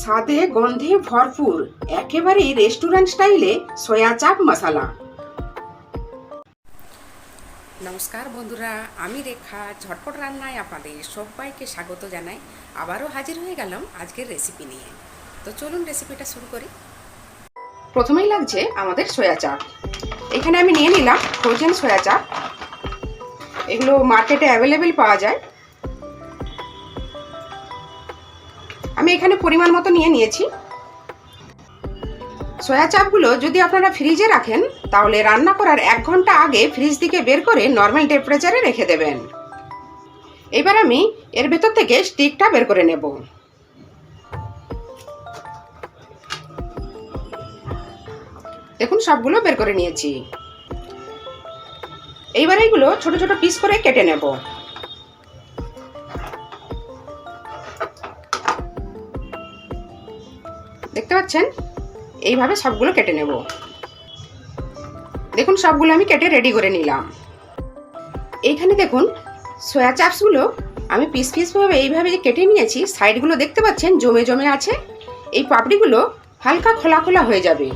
স্বাদে গন্ধে ভরপুর, একেবারেই রেস্টুরেন্ট স্টাইলে সয়া চাপ মশালা। নমস্কার বন্ধুরা, আমি রেখা, ঝটপট রান্নায় আপনাদের সবাইকে স্বাগত জানাই। আবারও হাজির হয়ে গেলাম আজকের রেসিপি নিয়ে। তো চলুন রেসিপিটা শুরু করি। প্রথমেই লাগছে আমাদের সয়া চাপ। এখানে আমি নিয়ে নিলাম ফ্রোজেন সয়া চাপ। এগুলো মার্কেটে অ্যাভেলেবেল পাওয়া যায়। আমি এখানে পরিমাণ মতো নিয়ে নিয়েছি। সয়া চাপগুলো যদি আপনারা ফ্রিজে রাখেন, তাহলে রান্না করার এক ঘণ্টা আগে ফ্রিজ থেকে বের করে নর্মাল টেম্পারেচারে রেখে দেবেন। এবার আমি এর ভেতর থেকে স্টিকটা বের করে নেব। দেখুন, সবগুলো বের করে নিয়েছি। এইবার এইগুলো ছোট ছোট পিস করে কেটে নেব। দেখতে পাচ্ছেন? এইভাবে সবগুলো কেটে নেব। দেখুন, সবগুলো আমি কেটে রেডি করে নিলাম। এইখানে দেখুন সয়া চাপসগুলো আমি পিস পিসভাবে এইভাবে যে কেটে নিয়েছি সাইডগুলো দেখতে পাচ্ছেন, জমে জমে আছে। এই পাপড়িগুলো হালকা খোলা খোলা হয়ে যাবে।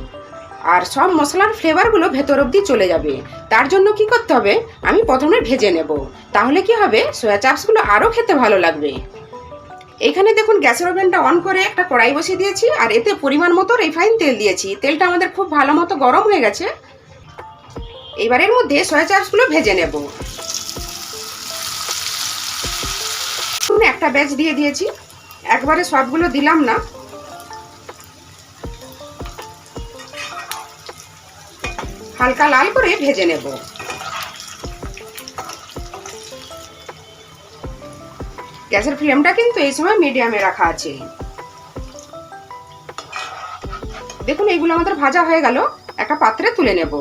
আর সব মশলার ফ্লেভারগুলো ভেতর অবধি চলে যাবে। তার জন্য কি করতে হবে? আমি প্রথমে ভেজে নেব। তাহলে কি হবে? সয়া চাপসগুলো আরও খেতে ভালো লাগবে। এখানে দেখুন গ্যাসের ওভেনটা অন করে একটা কড়াই বসিয়ে দিয়েছি, আর এতে পরিমাণ মতো রিফাইন তেল দিয়েছি। তেলটা আমাদের খুব ভালো মতো গরম হয়ে গেছে। এবারের মধ্যে সয়া চাপসগুলো ভেজে নেব। একটা ব্যাচ দিয়ে দিয়েছি। একবারে সবগুলো দিলাম না। হালকা লাল করে ভেজে নেব। গ্যাসের ফ্লেমটা কিন্তু এই সময় মিডিয়ামে রাখা আছে। দেখুন, এইগুলো আমাদের ভাজা হয়ে গেল। একটা পাত্রে তুলে নেব।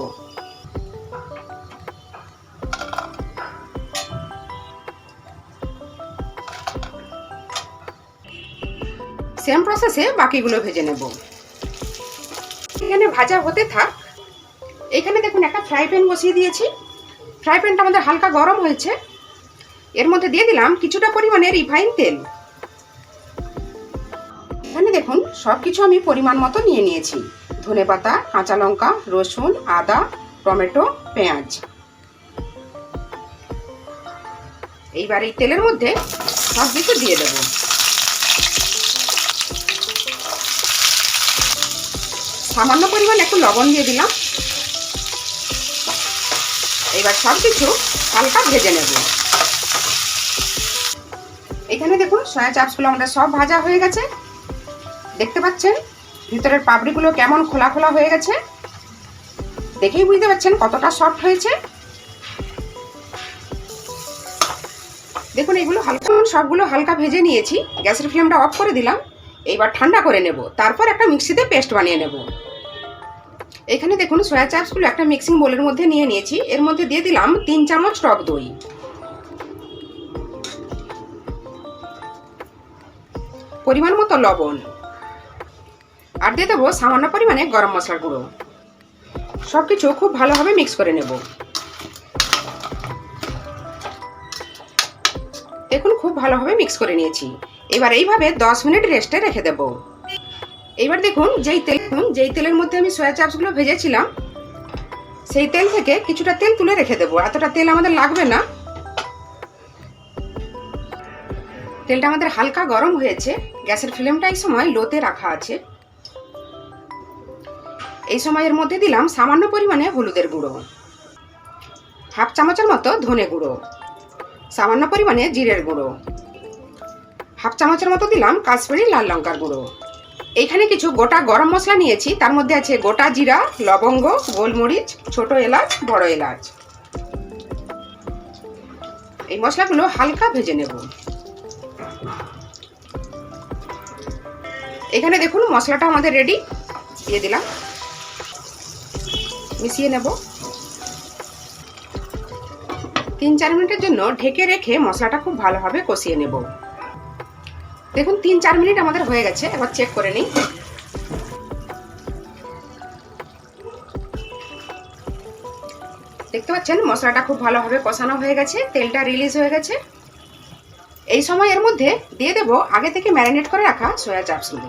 সেম প্রসেসে বাকিগুলো ভেজে নেব। এখানে ভাজা হতে থাক। এখানে দেখুন, একটা ফ্রাই প্যান বসিয়ে দিয়েছি। ফ্রাই প্যানটা আমাদের হালকা গরম হয়েছে। এর মধ্যে দিয়ে দিলাম কিছুটা পরিমাণে রিফাইন তেল। এখানে দেখুন সব কিছু আমি পরিমাণ মতো নিয়ে নিয়েছি। ধনে পাতা, কাঁচা লঙ্কা, রসুন, আদা, টমেটো, পেঁয়াজ। এইবার এই তেলের মধ্যে সব কিছু দিয়ে দেব। সামান্য পরিমাণ একটু লবণ দিয়ে দিলাম। এবার সব কিছু হালকা ভেজে নেব। এখানে দেখুন, সয়া চাপসগুলো আমাদের সব ভাজা হয়ে গেছে। দেখতে পাচ্ছেন, ভিতরের পাপড়িগুলো কেমন খোলা খোলা হয়ে গেছে। দেখেই বুঝতে পারছেন কতটা সফট হয়েছে। দেখুন, এগুলো হালকা সবগুলো হালকা ভেজে নিয়েছি। গ্যাসের ফ্লেমটা অফ করে দিলাম। এইবার ঠান্ডা করে নেব। তারপর একটা মিক্সিতে পেস্ট বানিয়ে নেব। এখানে দেখুন, সয়া চাপসগুলো একটা মিক্সিং বোলের মধ্যে নিয়ে নিয়েছি। এর মধ্যে দিয়ে দিলাম তিন চামচ টক দই। পরিমাণ মতো লবণ। আর দিয়ে দেবো সামান্য পরিমাণে গরম মশলার গুঁড়ো। সব কিছু খুব ভালোভাবে মিক্স করে নেব। দেখুন, খুব ভালোভাবে মিক্স করে নিয়েছি। এবার এইভাবে দশ মিনিট রেস্টে রেখে দেব। এইবার দেখুন, যেই তেল যেই তেলের মধ্যে আমি সয়া চাপসগুলো ভেজেছিলাম, সেই তেল থেকে কিছুটা তেল তুলে রেখে দেবো। এতটা তেল আমাদের লাগবে না। তেলটা আমাদের হালকা গরম হয়েছে। গ্যাসের ফ্লেমটা এই সময় লোতে রাখা আছে। এই সময়ের মধ্যে দিলাম সামান্য পরিমাণে হলুদের গুঁড়ো। হাফ চামচের মতো ধনে গুঁড়ো। সামান্য পরিমাণে জিরের গুঁড়ো। হাফ চামচের মতো দিলাম কাশ্মীরি লাল লঙ্কার গুঁড়ো। এইখানে কিছু গোটা গরম মশলা নিয়েছি। তার মধ্যে আছে গোটা জিরা, লবঙ্গ, গোলমরিচ, ছোট এলাচ, বড় এলাচ। এই মশলাগুলো হালকা ভেজে নেব। এখানে দেখুন মশলাটা আমাদের রেডি দিয়ে দিলাম। মিশিয়ে নেব। তিন চার মিনিটের জন্য ঢেকে রেখে মশলাটা খুব ভালোভাবে কষিয়ে নেব। দেখুন, তিন চার মিনিট আমাদের হয়ে গেছে। এবার চেক করে নিই। দেখতে পাচ্ছেন, মশলাটা খুব ভালোভাবে কষানো হয়ে গেছে। তেলটা রিলিজ হয়ে গেছে। এই সময় এর মধ্যে দিয়ে দেব আগে থেকে ম্যারিনেট করে রাখা সয়া চাপসগুলো।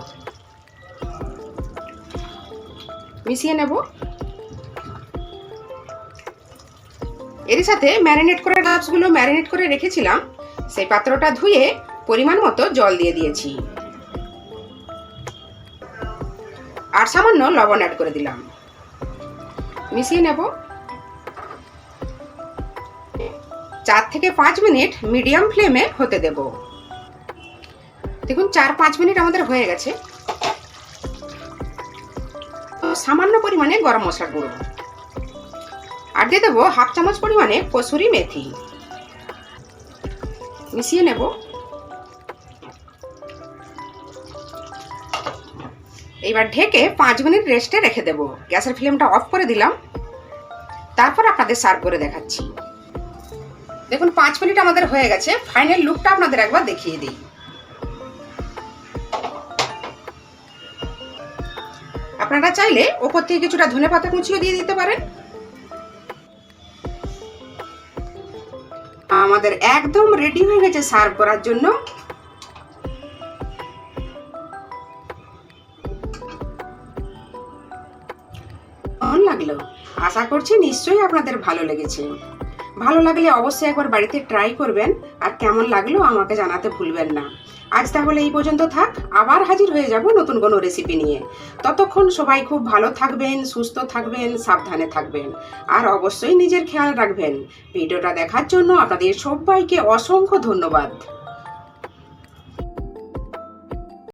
মিশিয়ে নেব। এর সাথে ম্যারিনেট করা চাপসগুলো ম্যারিনেট করে রেখেছিলাম, সেই পাত্রটা ধুয়ে পরিমাণ মতো জল দিয়ে দিয়েছি। আর সামান্য লবণ অ্যাড করে দিলাম। মিশিয়ে নেব। চার থেকে পাঁচ মিনিট মিডিয়াম ফ্লেমে হতে দেব। দেখুন, চার পাঁচ মিনিট আমাদের হয়ে গেছে। সামান্য পরিমাণে গরম মশলা গুঁড়ো। আর দিয়ে দেবো হাফ চামচ পরিমাণে কসুরি মেথি। মিশিয়ে নেব। এবার ঢেকে পাঁচ মিনিট রেস্টে রেখে দেবো। গ্যাসের ফ্লেমটা অফ করে দিলাম। তারপর আপনাদের সার্ভ করে দেখাচ্ছি। দেখুন, পাঁচ মিনিট আমাদের হয়ে গেছে। ফাইনাল লুকটা আপনাদের একবার দেখিয়ে দিই। আপনারা চাইলে ওপর থেকে কিছুটা ধনে পাতা কুচিও দিয়ে দিতে পারেন। আমাদের একদম রেডি হয়ে গেছে সার্ভ করার জন্য। লাগল? আশা করছি নিশ্চয়ই আপনাদের ভালো লেগেছে। ভালো লাগলে অবশ্যই একবার বাড়িতে ট্রাই করবেন, আর কেমন লাগল আমাকে জানাতে ভুলবেন না। আজ তাহলে এই পর্যন্ত থাক, আবার হাজির হয়ে যাব নতুন কোনো রেসিপি নিয়ে। ততক্ষণ সবাই খুব ভালো থাকবেন, সুস্থ থাকবেন, সাবধানে থাকবেন, আর অবশ্যই নিজের খেয়াল রাখবেন। ভিডিওটা দেখার জন্য আপনাদের সবাইকে অসংখ্য ধন্যবাদ।